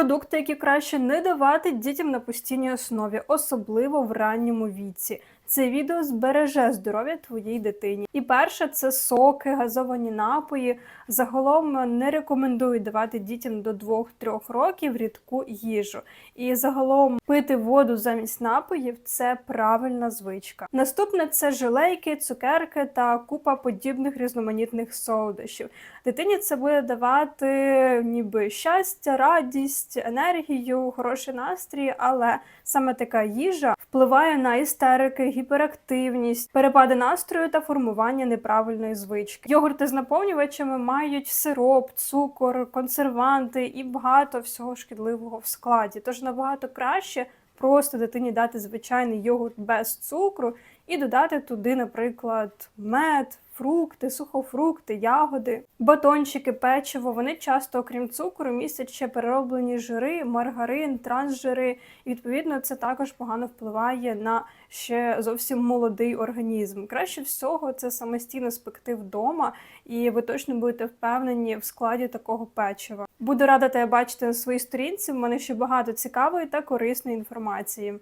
Продукти, які краще не давати дітям на постійній основі, особливо в ранньому віці. Це відео збереже здоров'я твоїй дитині. І перше це соки, газовані напої. Загалом не рекомендую давати дітям до 2-3 років рідку їжу. І загалом пити воду замість напоїв це правильна звичка. Наступне це желейки, цукерки та купа подібних різноманітних солодощів. Дитині це буде давати ніби щастя, радість, енергію, хороший настрій, але саме така їжа впливає на істерики, гіперактивність, перепади настрою та формування неправильної звички. Йогурти з наповнювачами мають сироп, цукор, консерванти і багато всього шкідливого в складі. Тож набагато краще просто дитині дати звичайний йогурт без цукру і додати туди, наприклад, мед, фрукти, сухофрукти, ягоди, батончики, печиво. Вони часто, окрім цукру, містять ще перероблені жири, маргарин, трансжири. І відповідно це також погано впливає на ще зовсім молодий організм. Краще всього це самостійно спекти вдома, і ви точно будете впевнені в складі такого печива. Буду рада тебе бачити на своїй сторінці. В мене ще багато цікавої та корисної інформації.